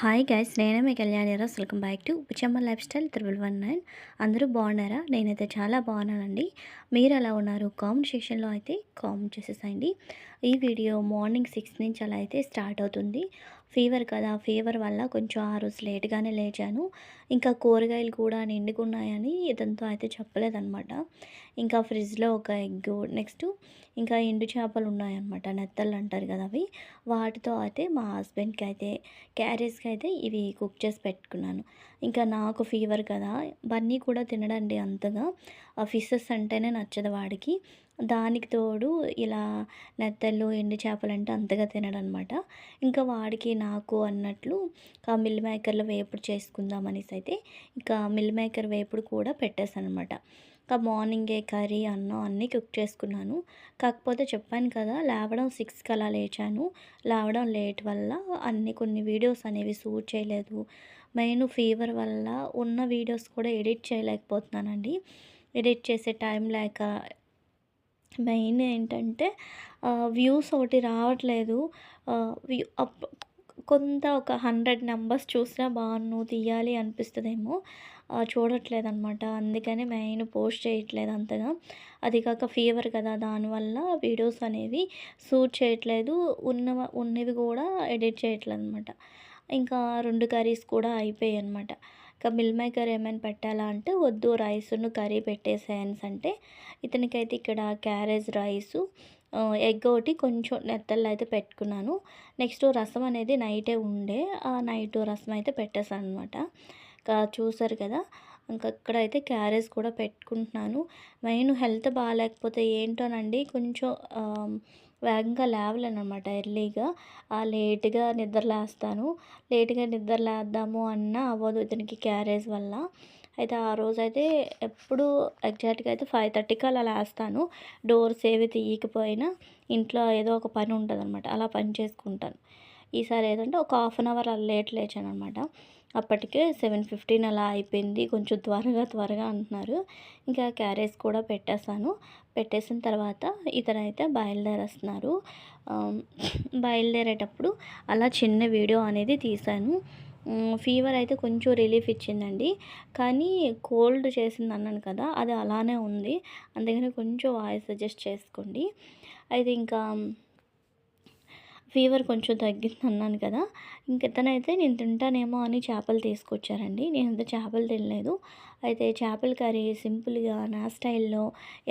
Hi guys నేను మీ Kalyaniraj welcome back to Uchamma life style triple one nine అందరూ బాగున్నారా? నేనైతే చాలా బాగున్నానండి. మీరు ఎలా ఉన్నారు? కామెంట్ సెక్షన్లో అయితే కామెంట్ చేసేసండి ఈ వీడియో మార్నింగ్ సిక్స్ నుంచి అలా అయితే స్టార్ట్ అవుతుంది. ఫీవర్ కదా ఫీవర్ వల్ల కొంచెం ఆ రోజు లేట్గానే లేచాను. ఇంకా కూరగాయలు కూడా నిండుకున్నాయని ఇదంతా అయితే చెప్పలేదన్నమాట. ఇంకా ఫ్రిడ్జ్లో ఒక ఎగ్ నెక్స్ట్ ఇంకా ఎండు చేపలు ఉన్నాయన్నమాట నెత్తలు అంటారు కదా అవి. వాటితో అయితే మా హస్బెండ్కి అయితే క్యారేజ్కి అయితే ఇవి కుక్ చేసి పెట్టుకున్నాను. ఇంకా నాకు ఫీవర్ కదా బన్నీ కూడా తినడండి అంతగా. ఆ ఫిషెస్ అంటేనే నచ్చదు వాడికి. దానికి తోడు ఇలా నెత్తళ్ళు ఎండు చేపలు అంటే అంతగా తినడనమాట. ఇంకా వాడికి నాకు అన్నట్లు ఆ మిల్ మేకర్లో వేపుడు చేసుకుందాం అనేసి అయితే ఇంకా మిల్ మేకర్ వేపుడు కూడా పెట్టేశాను అనమాట ఇంకా మార్నింగే కర్రీ అన్నం అన్నీ కుక్ చేసుకున్నాను. కాకపోతే చెప్పాను కదా లేవడం సిక్స్కి అలా లేచాను. లేవడం లేట్ వల్ల అన్ని కొన్ని వీడియోస్ అనేవి షూట్ చేయలేదు. మెయిన్ ఫీవర్ వల్ల ఉన్న వీడియోస్ కూడా ఎడిట్ చేయలేకపోతున్నానండి. ఎడిట్ చేసే టైం లేక మెయిన్ ఏంటంటే వ్యూస్ ఒకటి రావట్లేదు. వ్యూ అప్ కొంత ఒక హండ్రెడ్ నెంబర్స్ చూసినా బాగున్ను తీయాలి అనిపిస్తుందేమో. చూడట్లేదు అనమాట అందుకని మెయిన్ పోస్ట్ చేయట్లేదు అంతగా. అది కాక ఫీవర్ కదా దానివల్ల వీడియోస్ అనేవి షూట్ చేయట్లేదు. ఉన్న ఉన్నవి కూడా ఎడిట్ చేయట్లేదు అనమాట ఇంకా రెండు కర్రీస్ కూడా అయిపోయాయి అనమాట ఇంకా మిల్ మేకర్ ఏమైనా పెట్టాలా అంటే వద్దు రైస్ను కర్రీ పెట్టేసేయన్స్ అంటే. ఇతనికైతే ఇక్కడ క్యారేజ్ రైసు ఎగ్ ఒకటి కొంచెం నెత్తళ్ళు అయితే పెట్టుకున్నాను. నెక్స్ట్ రసం అనేది నైటే ఉండే ఆ నైట్ రసం అయితే పెట్టేశాను అనమాట ఇంకా చూసారు కదా ఇంకా అక్కడైతే క్యారేజ్ కూడా పెట్టుకుంటున్నాను. మెయిన్ హెల్త్ బాగాలేకపోతే ఏంటోనండి కొంచెం వేగంగా లేవలేనమాట ఎర్లీగా. లేట్గా నిద్ర లేస్తాను. లేట్గా నిద్ర లేద్దాము అన్న అవ్వదు ఇతనికి క్యారేజ్ వల్ల. అయితే ఆ రోజైతే ఎప్పుడు ఎగ్జాక్ట్గా అయితే ఫైవ్ థర్టీకి అలా లేస్తాను. డోర్స్ ఏవి తీయకపోయినా ఇంట్లో ఏదో ఒక పని ఉంటుంది అనమాట అలా పని చేసుకుంటాను. ఈసారి ఏదంటే ఒక హాఫ్ అన్ అవర్ అలా లేట్ లేచాను అనమాట అప్పటికే సెవెన్ ఫిఫ్టీన్ అలా అయిపోయింది. కొంచెం త్వరగా త్వరగా అంటున్నారు. ఇంకా క్యారేజ్ కూడా పెట్టేశాను. పెట్టేసిన తర్వాత ఇతనైతే బయలుదేరేస్తున్నారు. బయలుదేరేటప్పుడు అలా చిన్న వీడియో అనేది తీశాను. ఫీవర్ అయితే కొంచెం రిలీఫ్ ఇచ్చిందండి. కానీ కోల్డ్ చేసింది అన్నాను కదా అది అలానే ఉంది. అందుకని కొంచెం వాయిస్ సజెస్ట్ చేసుకోండి. అయితే ఇంకా ఫీవర్ కొంచెం తగ్గింది అన్నాను కదా ఇంక ఇతనైతే నేను తింటానేమో అని చేపలు తీసుకొచ్చారండి. నేను అంత చేపలు తినలేదు. అయితే చేపల కర్రీ సింపుల్గా నా స్టైల్లో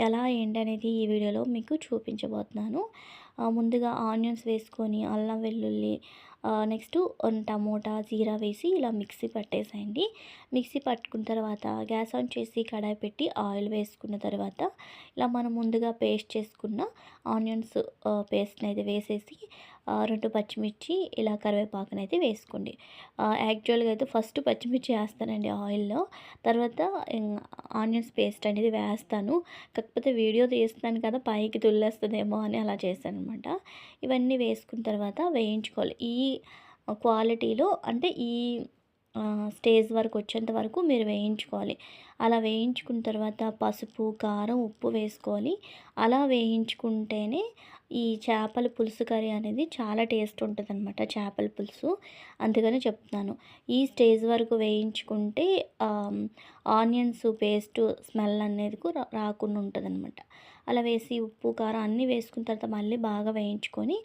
ఎలా ఏంటనేది ఈ వీడియోలో మీకు చూపించబోతున్నాను. ముందుగా ఆనియన్స్ వేసుకొని అల్లం వెల్లుల్లి నెక్స్ట్ టమోటా జీరా వేసి ఇలా మిక్సీ పట్టేసేయండి. మిక్సీ పట్టుకున్న తర్వాత గ్యాస్ ఆన్ చేసి కడాయి పెట్టి ఆయిల్ వేసుకున్న తర్వాత ఇలా మనం ముందుగా పేస్ట్ చేసుకున్న ఆనియన్స్ పేస్ట్ని అయితే వేసేసి రెండు పచ్చిమిర్చి ఇలా కరివేపాకుని అయితే వేసుకోండి యాక్చువల్గా అయితే ఫస్ట్ పచ్చిమిర్చి వేస్తానండి ఆయిల్లో. తర్వాత ఆనియన్స్ పేస్ట్ అనేది వేస్తాను. కాకపోతే వీడియో తీస్తాను కదా పైకి తుల్లేస్తుందేమో అని అలా చేశాను అనమాట ఇవన్నీ వేసుకున్న తర్వాత వేయించుకోవాలి. ఈ క్వాలిటీలో అంటే ఈ స్టేజ్ వరకు వచ్చేంత వరకు మీరు వేయించుకోవాలి. అలా వేయించుకున్న తర్వాత పసుపు కారం ఉప్పు వేసుకోవాలి అలా వేయించుకుంటేనే ఈ చేపల పులుసు కర్రీ అనేది చాలా టేస్ట్ ఉంటుంది అనమాట చేపల పులుసు. అందుకని చెప్తున్నాను. ఈ స్టేజ్ వరకు వేయించుకుంటే ఆనియన్స్ పేస్ట్ స్మెల్ అనేది రాకుండా ఉంటుంది అనమాట అలా వేసి ఉప్పు కారం అన్నీ వేసుకున్న తర్వాత మళ్ళీ బాగా వేయించుకొని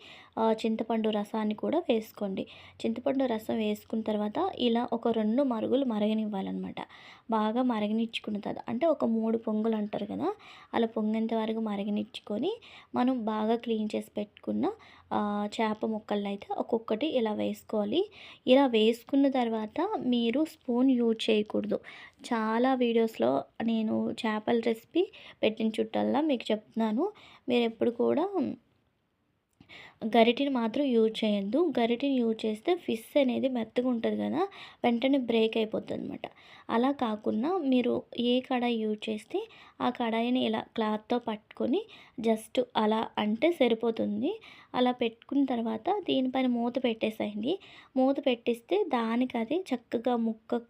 చింతపండు రసాన్ని కూడా వేసుకోండి. చింతపండు రసం వేసుకున్న తర్వాత ఇలా ఒక రెండు మరుగులు మరగనివ్వాలన్నమాట. బాగా మరగనిచ్చుకున్న తర్వాత అంటే ఒక మూడు పొంగులు అంటారు కదా అలా పొంగేంత వరకు మరగనిచ్చుకొని మనం బాగా క్లీన్ చేసి పెట్టుకున్న చేప ముక్కలు అయితే ఒక్కొక్కటి ఇలా వేసుకోవాలి. ఇలా వేసుకున్న తర్వాత మీరు స్పూన్ యూజ్ చేయకూడదు. చాలా వీడియోస్లో నేను చేపల రెసిపీ పెట్టిన చుట్టల్లా మీకు చెప్తున్నాను. మీరు ఎప్పుడు కూడా గరిటిని మాత్రం యూజ్ చేయొద్దు. గరిటిని యూజ్ చేస్తే ఫిష్ అనేది మెత్తగా ఉంటుంది కదా వెంటనే బ్రేక్ అయిపోతుంది అనమాట అలా కాకుండా మీరు ఏ కడాయి యూజ్ చేస్తే ఆ కడాయిని ఇలా క్లాత్తో పట్టుకొని జస్ట్ అలా అంటే సరిపోతుంది. అలా పెట్టుకున్న తర్వాత దీనిపైన మూత పెట్టేసేయండి. మూత పెట్టిస్తే దానికి అది చక్కగా ముక్క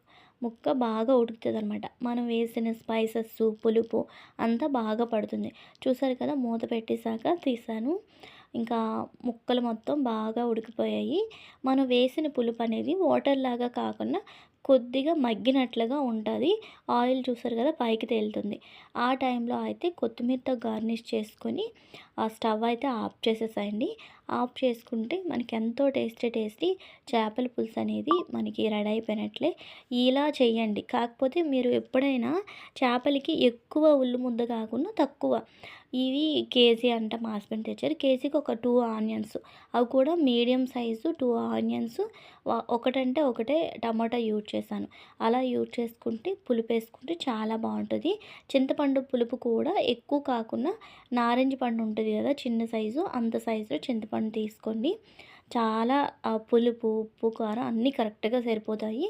ముక్క బాగా ఉడుకుతుంది అనమాట మనం వేసిన స్పైసెస్ పులుపు అంతా బాగా పడుతుంది. చూసారు కదా మూత పెట్టేశాక తీసాను. ఇంకా ముక్కలు మొత్తం బాగా ఉడికిపోయాయి. మనం వేసిన పులుపు అనేది వాటర్ లాగా కాకుండా కొద్దిగా మగ్గినట్లుగా ఉంటుంది. ఆయిల్ చూసారు కదా పైకి తేలుతుంది. ఆ టైంలో అయితే కొత్తిమీరతో గార్నిష్ చేసుకొని ఆ స్టవ్ అయితే ఆఫ్ చేసేసేయండి. ఆఫ్ చేసుకుంటే మనకి ఎంతో టేస్టీ టేస్టీ చేపల పులుసు అనేది మనకి రెడీ అయిపోయినట్లే. ఇలా చేయండి. కాకపోతే మీరు ఎప్పుడైనా చేపలకి ఎక్కువ ఉల్లు ముద్ద కాకుండా తక్కువ. ఇవి కేజీ అంట మా హస్బెండ్ తెచ్చారు. కేజీకి ఒక టూ ఆనియన్స్. అవి కూడా మీడియం సైజు టూ ఆనియన్స్. ఒకటంటే ఒకటే టమాటా యూజ్ చేశాను. అలా యూజ్ చేసుకుంటే పులుపు వేసుకుంటే చాలా బాగుంటుంది. చింతపండు పులుపు కూడా ఎక్కువ కాకుండా నారింజ పండు ఉంటుంది కదా చిన్న సైజు అంత సైజులో చింతపండు తీసుకోండి. చాలా పులుపు ఉప్పు కారం అన్నీ కరెక్ట్గా సరిపోతాయి.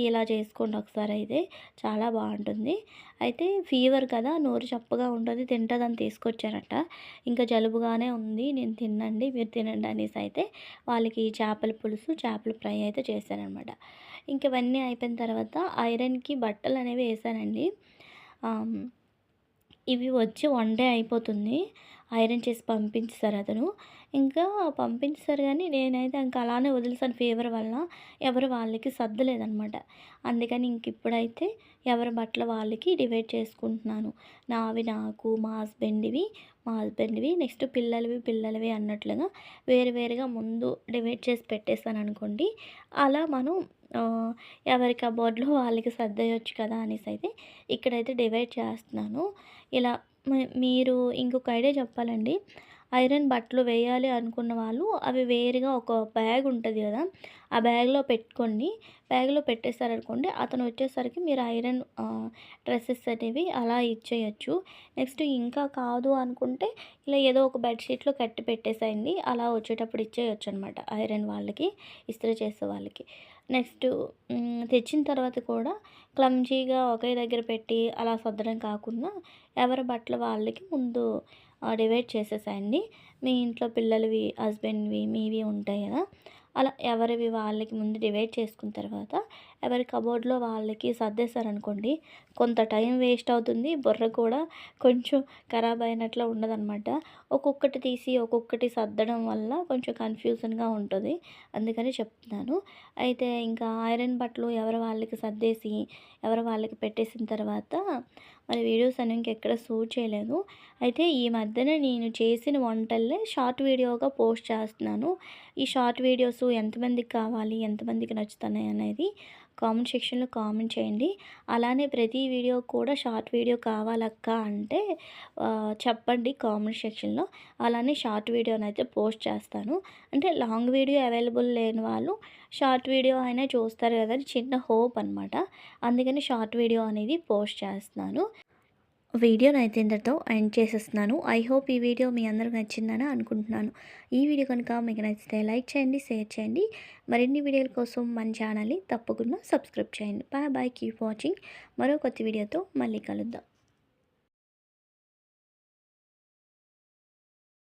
ఇలా చేసుకోండి ఒకసారి అయితే. చాలా బాగుంటుంది. అయితే ఫీవర్ కదా నోరు చప్పగా ఉంటుంది తింటుందని తీసుకొచ్చారట. ఇంకా జలుబుగానే ఉంది నేను తినండి మీరు తినండి అనేసి అయితే వాళ్ళకి చేపల పులుసు చేపల ఫ్రై అయితే చేశానమాట ఇంక ఇవన్నీ అయిపోయిన తర్వాత ఐరన్కి బట్టలు అనేవి వేసానండి. ఇవి వచ్చి వన్ డే అయిపోతుంది. ఐరన్ చేసి పంపించేశారు అతను. ఇంకా పంపించేశారు కానీ నేనైతే ఇంకా అలానే వదిలేసాను ఫీవర్ వల్ల ఎవరు వాళ్ళకి సర్దలేదనమాట అందుకని ఇంక ఇప్పుడైతే ఎవరి బట్టలు వాళ్ళకి డివైడ్ చేసుకుంటున్నాను. నావి నాకు మా హస్బెండ్వి మా హస్బెండ్వి నెక్స్ట్ పిల్లలవి పిల్లలవి అన్నట్లుగా వేరు వేరుగా ముందు డివైడ్ చేసి పెట్టేస్తాను అనుకోండి. అలా మనం ఎవరి కబోర్డ్లో వాళ్ళకి సర్దేయచ్చు కదా అనేసి అయితే ఇక్కడైతే డివైడ్ చేస్తున్నాను. ఇలా మీరు ఇంకొక ఐడియా చెప్పాలండి. ఐరన్ బట్టలు వేయాలి అనుకున్న వాళ్ళు అవి వేరుగా ఒక బ్యాగ్ ఉంటుంది కదా ఆ బ్యాగ్లో పెట్టుకోండి. బ్యాగ్లో పెట్టేశారనుకోండి అతను వచ్చేసరికి మీరు ఐరన్ డ్రెస్సెస్ అనేవి అలా ఇచ్చేయచ్చు. నెక్స్ట్ ఇంకా కాదు అనుకుంటే ఇలా ఏదో ఒక బెడ్షీట్లో కట్టి పెట్టేసేయండి. అలా వచ్చేటప్పుడు ఇచ్చేయచ్చు అనమాట ఐరన్ వాళ్ళకి ఇస్త్రీ చేసే వాళ్ళకి. నెక్స్ట్ తెచ్చిన తర్వాత కూడా క్లమ్జీగా ఒకే దగ్గర పెట్టి అలా సర్దడం కాకుండా ఎవరి బట్టలు వాళ్ళకి ముందు డివైడ్ చేసేసేయండి. మీ ఇంట్లో పిల్లలవి హస్బెండ్వి మీవి ఉంటాయి కదా. అలా ఎవరివి వాళ్ళకి ముందు డివైడ్ చేసుకున్న తర్వాత ఎవరి కబోర్డ్లో వాళ్ళకి సర్దేశారనుకోండి కొంత టైం వేస్ట్ అవుతుంది బుర్ర కూడా కొంచెం ఖరాబ్ అయినట్లు ఉండదన్నమాట. ఒక్కొక్కటి తీసి ఒక్కొక్కటి సర్దడం వల్ల కొంచెం కన్ఫ్యూజన్గా ఉంటుంది. అందుకని చెప్తున్నాను. అయితే ఇంకా ఐరన్ బట్టలు ఎవరి వాళ్ళకి సర్దేసి ఎవరి వాళ్ళకి పెట్టేసిన తర్వాత మరి వీడియోస్ అని ఇంకెక్కడ షూట్ చేయలేదు. అయితే ఈ మధ్యన నేను చేసిన వంటల్లే షార్ట్ వీడియోగా పోస్ట్ చేస్తున్నాను. ఈ షార్ట్ వీడియోస్ ఎంతమందికి కావాలి ఎంతమందికి నచ్చుతున్నాయి అనేది కామెంట్ సెక్షన్లో కామెంట్ చేయండి. అలానే ప్రతి వీడియో కూడా షార్ట్ వీడియో కావాలక్క అంటే చెప్పండి కామెంట్ సెక్షన్లో. అలానే షార్ట్ వీడియోని అయితే పోస్ట్ చేస్తాను. అంటే లాంగ్ వీడియో అవైలబుల్ లేని వాళ్ళు షార్ట్ వీడియో అయినా చూస్తారు కదా చిన్న హోప్ అనమాట అందుకని షార్ట్ వీడియో అనేది పోస్ట్ చేస్తున్నాను. వీడియోని అయితే ఇంతటితో ఎండ్ చేసేస్తున్నాను. ఐ హోప్ ఈ వీడియో మీ అందరికి నచ్చిందని అనుకుంటున్నాను. ఈ వీడియో కనుక మీకు నచ్చితే లైక్ చేయండి షేర్ చేయండి. మరిన్ని వీడియోల కోసం మన ఛానల్ని తప్పకుండా సబ్స్క్రైబ్ చేయండి. Bye bye keep watching. మరో కొత్త వీడియోతో మళ్ళీ కలుద్దాం.